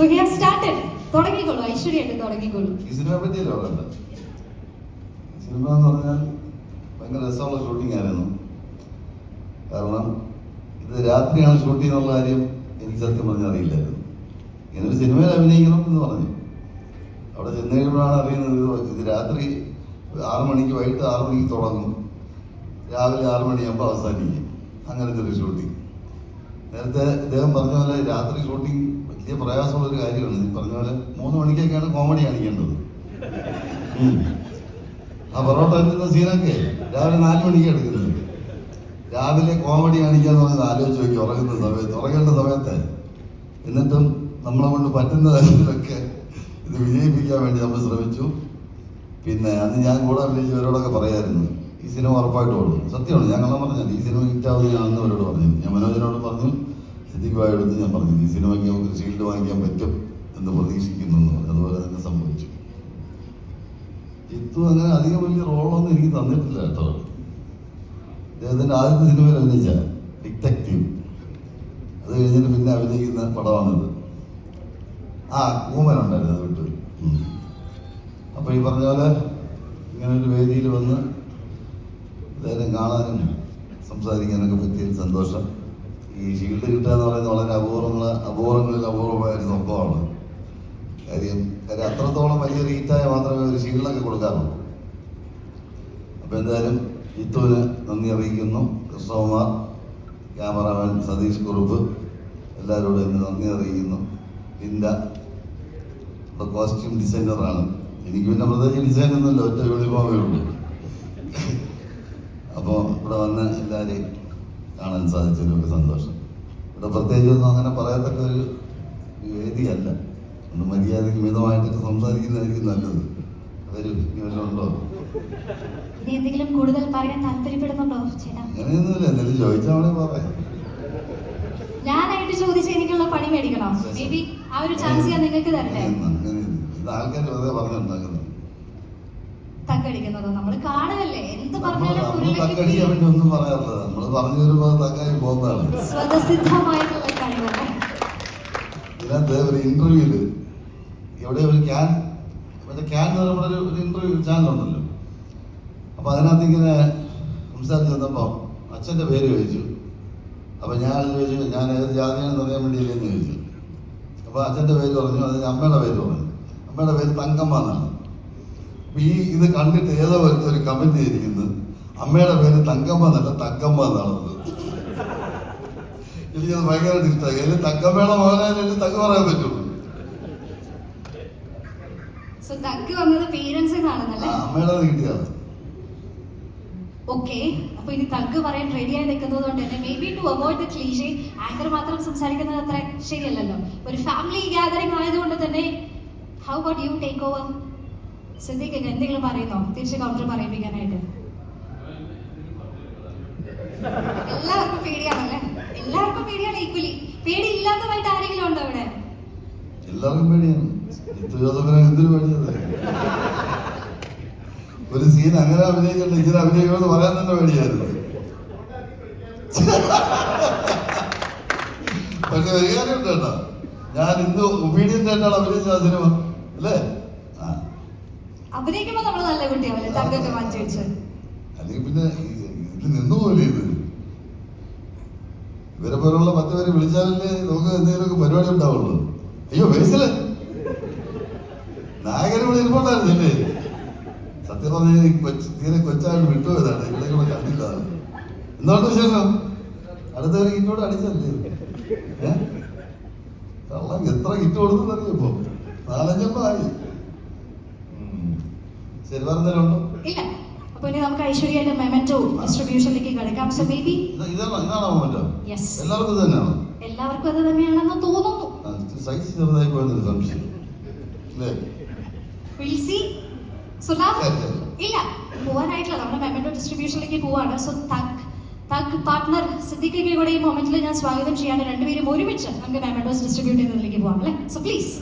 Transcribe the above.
So he has started തുടങ്ങിക്കോളൂ ഐശ്വര്യമായിട്ട് തുടങ്ങിക്കോളൂ. ഈ സിനിമയെ പറ്റി സിനിമ എന്ന് പറഞ്ഞാൽ ഭയങ്കര രസമുള്ള ഷൂട്ടിംഗ് ആയിരുന്നു. കാരണം ഇത് രാത്രിയാണ് ഷൂട്ട് ചെയ്യുന്നുള്ള കാര്യം എനിക്ക് സത്യം പറഞ്ഞാൽ അറിയില്ലായിരുന്നു. ഇങ്ങനെ ഒരു സിനിമയിൽ അഭിനയിക്കണം എന്ന് പറഞ്ഞു. അവിടെ ചെന്ന് കഴിയുമ്പോഴാണ് അറിയുന്നത് ഇത് രാത്രി ആറു മണിക്ക് വൈകിട്ട് ആറു മണിക്ക് തുടങ്ങും. രാവിലെ ആറു മണിയാകുമ്പോൾ അവസാനിക്കും. അങ്ങനത്തെ ഒരു ഷൂട്ടിംഗ് നേരത്തെ ഇദ്ദേഹം പറഞ്ഞ പോലെ രാത്രി ഷൂട്ടിംഗ് വലിയ പ്രയാസമുള്ള ഒരു കാര്യമാണ്. ഈ പറഞ്ഞ പോലെ മൂന്ന് മണിക്കൊക്കെയാണ് കോമഡി കാണിക്കേണ്ടത്. ആ പൊറോട്ട എടുക്കുന്ന സീനൊക്കെ രാവിലെ നാല് മണിക്ക് എടുക്കുന്നത്. രാവിലെ കോമഡി കാണിക്കാന്ന് പറഞ്ഞത് ആലോചിച്ച് നോക്കി ഉറങ്ങുന്ന സമയത്ത് ഉറങ്ങേണ്ട സമയത്ത്. എന്നിട്ടും നമ്മളെ കൊണ്ട് പറ്റുന്ന തരത്തിലൊക്കെ ഇത് വിജയിപ്പിക്കാൻ വേണ്ടി നമ്മൾ ശ്രമിച്ചു. പിന്നെ അന്ന് ഞാൻ കൂടെ അഭിനയിച്ചവരോടൊക്കെ പറയായിരുന്നു ഈ സിനിമ ഉറപ്പായിട്ട് ഓടും. സത്യമാണ് ഞങ്ങളെ പറഞ്ഞത് ഈ സിനിമ ഹിറ്റാവുന്ന ഞാൻ അന്ന് അവരോട് പറഞ്ഞു ഞാൻ മനോജിനോട് പറഞ്ഞു സിദ്ദിഖായോട് ഞാൻ പറഞ്ഞു. ഈ സിനിമയ്ക്ക് നമുക്ക് ഷീൽഡ് വാങ്ങിക്കാൻ പറ്റും എന്ന് പ്രതീക്ഷിക്കുന്നു അതുപോലെ തന്നെ സംഭവിച്ചു. ജിത്തു അങ്ങനെ അധികം വലിയ റോളൊന്നും എനിക്ക് തന്നിട്ടില്ല കേട്ടോ. അദ്ദേഹത്തിന്റെ ആദ്യത്തെ സിനിമയിൽ അഭിനയിച്ച ഡിറ്റക്റ്റീവ്. അത് കഴിഞ്ഞിട്ട് പിന്നെ അഭിനയിക്കുന്ന പടമാണിത്. ആ കൂമനുണ്ടായിരുന്നു അത് വിട്ടു. ഉം. അപ്പൊ ഈ പറഞ്ഞ പോലെ ഇങ്ങനെ ഒരു വേദിയിൽ വന്ന് അദ്ദേഹം കാണാനും സംസാരിക്കാനൊക്കെ പറ്റിയ സന്തോഷം. ഈ ഷീൽഡ് കിട്ടുക എന്ന് പറയുന്നത് വളരെ അപൂർവങ്ങള അപൂർവങ്ങളിൽ അപൂർവമായ ഒരു സംഭവമാണ്. കാര്യം കാര്യം അത്രത്തോളം വലിയൊരു ഹീറ്റായ മാത്രമേ ഒരു ഷീൽഡൊക്കെ കൊടുക്കാറുള്ളൂ. അപ്പൊ എന്തായാലും ഇത്തുവിന് നന്ദി അറിയിക്കുന്നു. കൃഷ്ണകുമാർ ക്യാമറാമാൻ സതീഷ് കുറുപ്പ് എല്ലാവരോടും എന്നെ നന്ദി അറിയിക്കുന്നു. ലിൻഡ ഇവിടെ കോസ്റ്റ്യൂം ഡിസൈനറാണ് എനിക്ക് പിന്നെ പ്രത്യേകിച്ച് ഡിസൈൻ ഒന്നുമില്ല ഒറ്റ യൂണിഫോമേ ഉള്ളൂ. അപ്പോൾ ഇവിടെ വന്ന് എല്ലാവരെയും കാണാൻ സാധിച്ചതിലൊക്കെ സന്തോഷം. ഇവിടെ പ്രത്യേകിച്ച് ഒന്നും അങ്ങനെ പറയത്തക്ക ഒരു വേദിയല്ല. ഒന്ന് മര്യാദയ്ക്ക് മിതമായിട്ടൊക്കെ സംസാരിക്കുന്നതായിരിക്കും നല്ലത്. വരും എന്തെങ്കിലും കൂടുതൽ പറയാൻ താല്പര്യപ്പെടുന്നുണ്ടോ ചേട്ടാ? അങ്ങനെയൊന്നുമില്ല. എന്തെങ്കിലും ചോദിച്ചാൽ പറയാം. ഞാനായിട്ട് ചോദിച്ച് എനിക്കുള്ള പണി മേടിക്കണം? മേ ബി ആ ഒരു ചാൻസ് ഞാൻ നിങ്ങൾക്ക് തരട്ടെ. അങ്ങനെ ഇത് ആൾക്കാർ വെറുതെ പറഞ്ഞുണ്ടാക്കുന്നത്. തക്കടിക്കുന്നതോ? നമ്മൾ കാണുകയല്ലേ? എന്ത് പറഞ്ഞാലും ഒന്നും പറയാറില്ല. നമ്മൾ പറഞ്ഞു വരുമ്പോ തക്കായി പോകുന്നതാണ് സ്വതസിദ്ധമായിട്ടുള്ള കഴിവല്ലേ ഇതിനകത്ത് ഒരു ഇന്റർവ്യൂൽ ഇവിടെ ഒരു ക്യാൻ മറ്റേ ക്യാൻ എന്ന് പറയുമ്പോൾ ഒരു ഇന്റർവ്യൂ ചാനൽ ഉണ്ടല്ലോ. അപ്പൊ അതിനകത്ത് ഇങ്ങനെ സംസാരിച്ച് വന്നപ്പോ അച്ഛന്റെ പേര് ചോദിച്ചു. അപ്പൊ ഞാൻ ചോദിച്ചു ഞാൻ ഏത് ജാതിയാണെന്ന് അറിയാൻ വേണ്ടിയില്ലെന്ന് ചോദിച്ചു. അപ്പൊ അച്ഛന്റെ പേര് പറഞ്ഞു അതിന് അമ്മയുടെ പേര് പറഞ്ഞു. അമ്മയുടെ പേര് തങ്കമ്മ എന്നാണ്. ഈ ഇത് കണ്ടിട്ട് ഏതോ ഒരു കമന്റ് ചെയ്തിരിക്കുന്നത് അമ്മയുടെ പേര് തങ്കമ്മ എന്നല്ല തങ്കമ്മ എന്നാണെന്ന് എനിക്കത് ഭയങ്കരമായിട്ട് ഇഷ്ടമായി അതിൽ തങ്കമ്മയുടെ മകനായാലും തങ്ക പറയാൻ പറ്റുള്ളൂ അമ്മയുടെ കിട്ടിയാണ് ഓക്കെ അപ്പൊ ഇനി തഗ് പറയാൻ റെഡിയായി നിൽക്കുന്നത് കൊണ്ട് തന്നെ may be to avoid the cliché anchor മാത്രം സംസാരിക്കുന്നത് അത്ര ശരിയല്ലല്ലോ. ഒരു ഫാമിലി ഗ്യാതറിംഗ് ആയതുകൊണ്ട് തന്നെ how but you take over Siddique എന്തെങ്കിലും പറയുന്നോ? തിരിച്ച് കൗണ്ടർ പറയിപ്പിക്കാനായിട്ട്. എല്ലാവർക്കും പേടിയാണല്ലേ? എല്ലാവർക്കും പേടിയാണ് ഈക്വലി പേടി ഇല്ലാത്തതായിട്ട് ആരെങ്കിലും ഉണ്ടോ ഇവിടെ എല്ലാവർക്കും പേടിയാണ്. ഒരു സീൻ അങ്ങനെ അഭിനയിക്കണ്ട ഇങ്ങനെ അഭിനയിക്കണമെന്ന് പറയാൻ തന്നെ പേടിയായിരുന്നു. പക്ഷെ ഒരു കേട്ടോ. ഞാൻ ഇന്ന് ഒബീഡിയന്റ് ആയിട്ടാണ് അഭിനയിച്ച സിനിമ. അല്ലേ? ആ. അഭിനയിക്കുമ്പോ നമ്മൾ നല്ല കുട്ടിയാവല്ലേ തങ്കൊക്കെ മാറ്റി വെച്ച്. അല്ലെങ്കിൽ പിന്നെ നിന്നുപോലെ ഇത്? ഇവരെ പോലുള്ള പത്ത് പേര് വിളിച്ചാലല്ലേ നമുക്ക് എന്തെങ്കിലുമൊക്കെ പരിപാടി ഉണ്ടാവുള്ളൂ. അയ്യോ വയസ്സിൽ നായകനെ ഇവിടെ ഇരിപ്പുണ്ടായിരുന്നില്ലേ സത്യം പറഞ്ഞാൽ ഈ തീരെ കൊച്ചായിട്ട് വിട്ടുപോയതാണ് ഇവിടെ കൂടെ കണ്ടില്ല. എന്താണ് വിശേഷം? അടുത്ത ഒരു കിറ്റോട് അടിച്ചല്ലേ? ഏഹ് കള്ളം എത്ര കിറ്റ് കൊടുത്തെന്നറിയോ ഇപ്പൊ? നാലഞ്ചെണ്ണം ഇല്ല. അപ്പൊ ഇനി നമുക്ക് ഐശ്വര്യയുടെ മെമന്റോ ഡിസ്ട്രിബ്യൂഷനിലേക്ക് കിടക്കാം. സോ മേ ബി യെസ് എല്ലാവർക്കും തന്നെയാണോ? എല്ലാവർക്കും അത് തന്നെയാണെന്ന് തോന്നുന്നു. സൈസ് ചെറുതായി പോയെന്നൊരു സംശയം. ഇല്ല. പോവാനായിട്ടില്ല. നമ്മുടെ മെമന്റോ ഡിസ്ട്രിബ്യൂഷനിലേക്ക് പോവാണ്. സോ തഗ് തഗ് പാർട്ട്ണർ സിദ്ദിഖിന്റെ കൂടെ ഈ മൊമെന്റിൽ ഞാൻ സ്വാഗതം ചെയ്യാണ് രണ്ടുപേരും ഒരുമിച്ച് നമുക്ക് മെമന്റോസ് ഡിസ്ട്രിബ്യൂട്ട് ചെയ്യുന്നതിലേക്ക് പോവാം. അല്ലേ? So please